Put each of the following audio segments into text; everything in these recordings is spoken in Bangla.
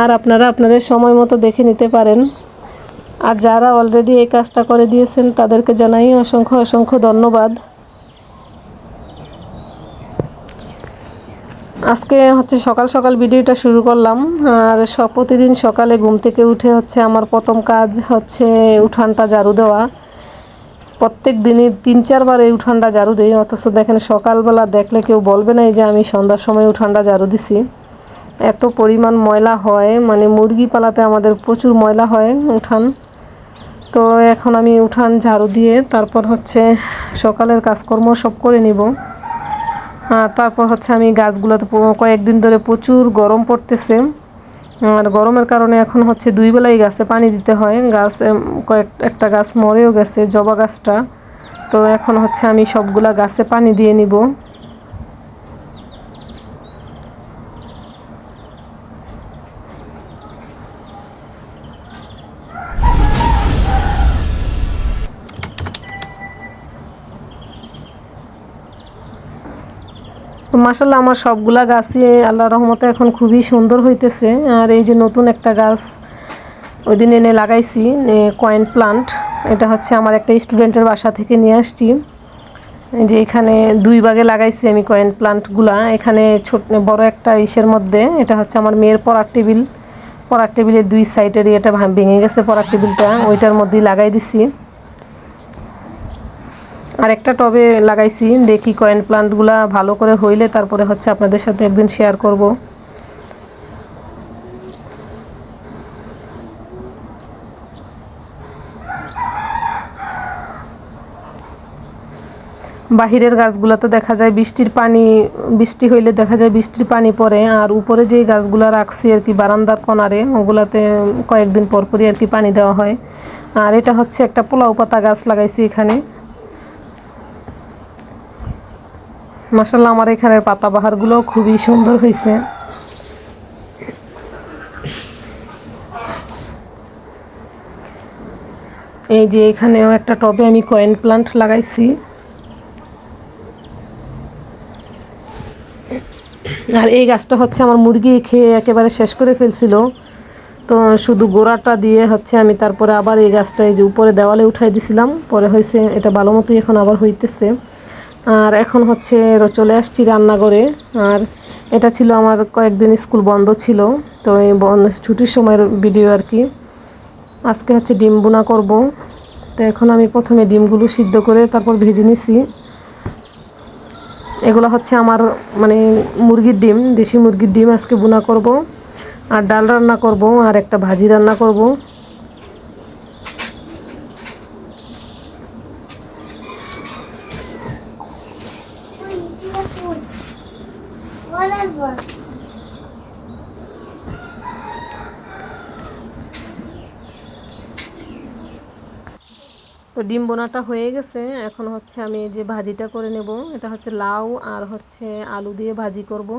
আর আপনারা আপনাদের সময় মতো দেখে নিতে পারেন। আর যারা অলরেডি এই কাজটা করে দিয়েছেন, তাদেরকে জানাই অসংখ্য অসংখ্য ধন্যবাদ। আজকে হচ্ছে সকাল সকাল ভিডিওটা শুরু করলাম। আর সব প্রতিদিন সকালে ঘুম থেকে উঠে হচ্ছে আমার প্রথম কাজ হচ্ছে উঠানটা ঝাড়ু দেওয়া। প্রত্যেক দিনই তিন চারবার এই উঠানটা ঝাড়ু দিই, অথচ দেখেন সকালবেলা দেখলে কেউ বলবে না যে আমি সন্ধ্যার সময় উঠানটা ঝাড়ু দিছি। এত পরিমাণ ময়লা হয় মানে মুরগি পালাতে আমাদের প্রচুর ময়লা হয় উঠান। তো এখন আমি উঠান ঝাড়ু দিয়ে তারপর হচ্ছে সকালের কাজকর্ম সব করে নিব। আর তারপর হচ্ছে আমি গাছগুলোতে কয়েকদিন ধরে প্রচুর গরম পড়তেছে। আর গরমের কারণে এখন হচ্ছে দুই বেলাই গাছে পানি দিতে হয়। গাছ কয়েক, একটা গাছ মরেও গেছে, জবা গাছটা। তো এখন হচ্ছে আমি সবগুলা গাছে পানি দিয়ে নিব। তো মাসাল্লাহ আমার সবগুলা গাছই আল্লাহ রহমতে এখন খুবই সুন্দর হইতেছে। আর এই যে নতুন একটা গাছ ওই দিন এনে লাগাইছি কয়েন প্লান্ট এটা হচ্ছে আমার একটা স্টুডেন্টের বাসা থেকে নিয়ে আসছি। যে এখানে দুই ভাগে লাগাইছি আমি কয়েন প্লান্টগুলা এখানে ছোট, বড় একটা ইসের মধ্যে, এটা হচ্ছে আমার মেয়ের পড়ার টেবিল। পড়ার টেবিলের দুই সাইডেরই এটা ভেঙে গেছে পড়ার টেবিলটা। ওইটার মধ্যেই লাগাই দিছি। আরেকটা টবে লাগাইছি, দেখি কয়েন প্লান্টগুলা ভালো করে হইলে তারপরে হচ্ছে আপনাদের সাথে একদিন শেয়ার করব। বাহিরের গাছগুলোতে দেখা যায় বৃষ্টির পানি, বৃষ্টি হইলে দেখা যায় বৃষ্টির পানি পড়ে, আর উপরে যে গাছগুলো রাখছি আর কি বারান্দার কোনারে, ওগুলাতে কয়েকদিন পরপরই আর কি পানি দেওয়া হয়। আর এটা হচ্ছে একটা পোলাও পাতা গাছ লাগাইছি এখানে। মাসাল্লাহ আমার এখানের পাতাবাহারগুলো খুবই সুন্দর হয়েছে এই যে এখানেও একটা টবে আমি কয়েন প্লান্ট লাগাইছি। আর এই গাছটা হচ্ছে আমার মুরগি খেয়ে একেবারে শেষ করে ফেলছিল। তো শুধু গোড়াটা দিয়ে হচ্ছে আমি তারপরে আবার এই গাছটা এই যে উপরে দেওয়ালে উঠাই দিছিলাম। পরে হয়েছে, এটা ভালো মতোই এখন আবার হইতেছে। আর এখন হচ্ছে চলে আসছি রান্নাঘরে। আর এটা ছিল আমার কয়েকদিন স্কুল বন্ধ ছিল, তো এই বন্ধ ছুটির সময়ের ভিডিও আর কি। আজকে হচ্ছে ডিম বোনা করব। তো এখন আমি প্রথমে ডিমগুলো সিদ্ধ করে তারপর ভেজে নিছি। এগুলো হচ্ছে আমার মানে মুরগির ডিম, দেশি মুরগির ডিম আজকে বোনা করব। আর ডাল রান্না করব, আর একটা ভাজি রান্না করব। তো ডিম বোনাটা হয়ে গেছে। এখন হচ্ছে আমি যে ভাজিটা করে নেব, এটা হচ্ছে লাউ আর হচ্ছে আলু দিয়ে ভাজি করব।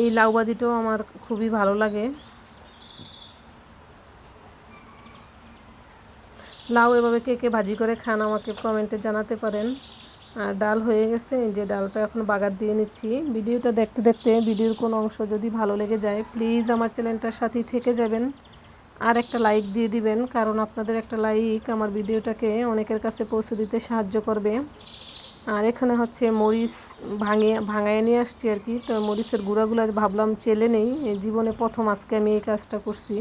এই লাউ ভাজিটাও আমার খুবই ভালো লাগে। লাউ এভাবে কে কে ভাজি করে খান আমাকে কমেন্টে জানাতে পারেন। আর ডাল হয়ে গেছে, এই যে ডালটা এখন বাগার দিয়ে নিচ্ছি। ভিডিওটা দেখতে দেখতে ভিডিওর কোনো অংশ যদি ভালো লেগে যায় প্লিজ আমার চ্যানেলটার সাথেই থেকে যাবেন। আর একটা লাইক দিয়ে দিবেন, কারণ আপনাদের একটা লাইক আমার ভিডিওটাকে অনেকের কাছে পৌঁছে দিতে সাহায্য করবে। আর এখানে হচ্ছে মরিচ ভাঙিয়ে ভাঙায় নিয়ে আসছি আর কি। তো মরিচের গুঁড়াগুলো ভাবলাম চেলে নেই জীবনে প্রথম আজকে আমি এই কাজটা করছি।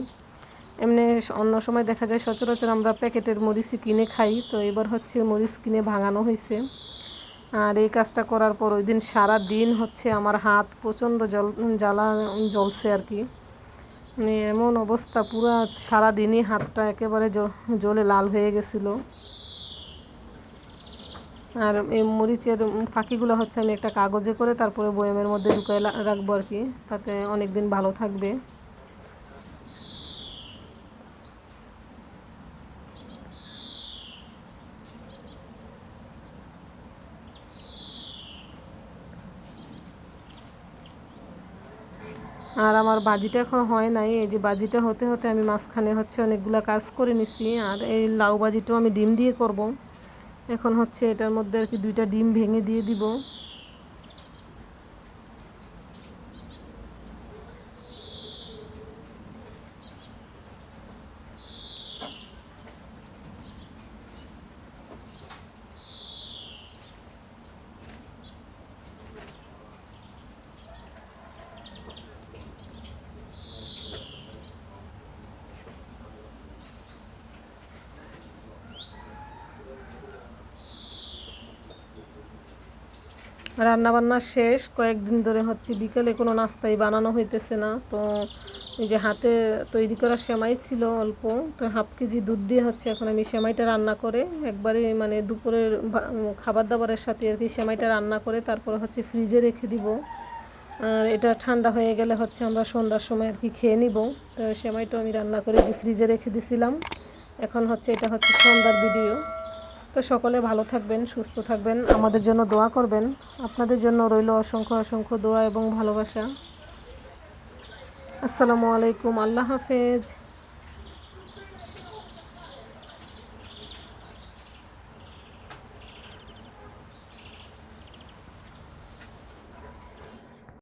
এমনি অন্য সময় দেখা যায় সচরাচর আমরা প্যাকেটের মরিচই কিনে খাই, তো এবার হচ্ছে মরিচ কিনে ভাঙানো হয়েছে। আর এই কাজটা করার পর ওই দিন সারা দিন হচ্ছে আমার হাত প্রচণ্ড জল, জ্বালা জ্বলছে আর কি। মানে এমন অবস্থা, পুরো সারাদিনই হাতটা একেবারে জলে লাল হয়ে গেছিল। আর এই মরিচের ফাঁকিগুলো হচ্ছে আমি একটা কাগজে করে তারপরে বয়ামের মধ্যে ঢুকায় রাখব আর কি, তাতে অনেক দিন ভালো থাকবে। আর আমার বাজিটা এখন হয় নাই, এই যে বাজিটা হতে হতে আমি মাঝখানে হচ্ছে অনেকগুলো কাজ করে নিছি, আর এই লাউ বাজিটাও আমি ডিম দিয়ে করব। এখন হচ্ছে এটার মধ্যে আর কি দুইটা ডিম ভেঙে দিয়ে দিব। রান্না বান্না শেষ, কয়েকদিন ধরে হচ্ছে বিকেলে কোনো নাস্তাই বানানো হইতেছে না। তো এই যে হাতে তৈরি করা সেমাই ছিল অল্প, তো হাফ কেজি দুধ দিয়ে হচ্ছে এখন আমি সেমাইটা রান্না করে, একবারে মানে দুপুরের খাবার দাবারের সাথে আর কি সেমাইটা রান্না করে তারপরে হচ্ছে ফ্রিজে রেখে দিব। আর এটা ঠান্ডা হয়ে গেলে হচ্ছে আমরা সন্ধ্যার সময় আর কি খেয়ে নিব। তো সেমাইটা আমি রান্না করে ফ্রিজে রেখে দিছিলাম। এখন হচ্ছে এটা হচ্ছে সন্ধ্যার ভিডিও। তো সকলে ভালো থাকবেন, সুস্থ থাকবেন। আমাদের জন্য দোয়া করবেন। আপনাদের জন্য রইল অসংখ্য অসংখ্য দোয়া এবং ভালোবাসা। আসসালামু আলাইকুম। আল্লাহ হাফেজ।